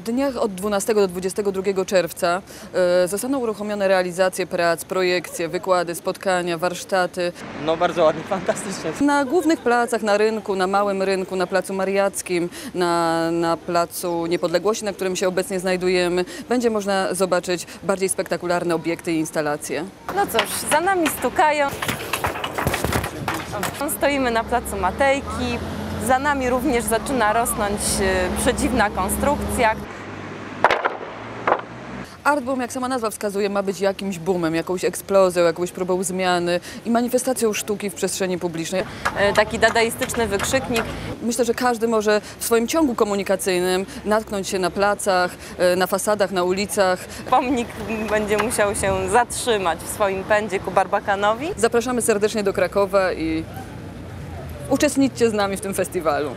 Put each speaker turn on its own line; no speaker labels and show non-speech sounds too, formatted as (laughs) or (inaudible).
dniach od 12 do 22 czerwca e, zostaną uruchomione realizacje prac, projekcje, wykłady, spotkania, warsztaty.
No bardzo ładnie, (laughs) fantastycznie.
Na głównych placach, na rynku, na Małym Rynku, na Placu Mariackim, na, na Placu Niepodległości, na którym się obecnie znajdujemy, będzie można zobaczyć bardziej spektakularne obiekty i instalacje.
No cóż, za nami stukają. Stoimy na placu Matejki. Za nami również zaczyna rosnąć e, przedziwna konstrukcja.
Art Boom, jak sama nazwa wskazuje, ma być jakimś boomem, jakąś eksplozją, jakąś próbą zmiany i manifestacją sztuki w przestrzeni publicznej.
E, Taki dadaistyczny wykrzyknik.
Myślę, że każdy może w swoim ciągu komunikacyjnym natknąć się na placach, e, na fasadach, na ulicach.
Pomnik będzie musiał się zatrzymać w swoim pędzie ku Barbakanowi.
Zapraszamy serdecznie do Krakowa i uczestniczcie z nami w tym festiwalu.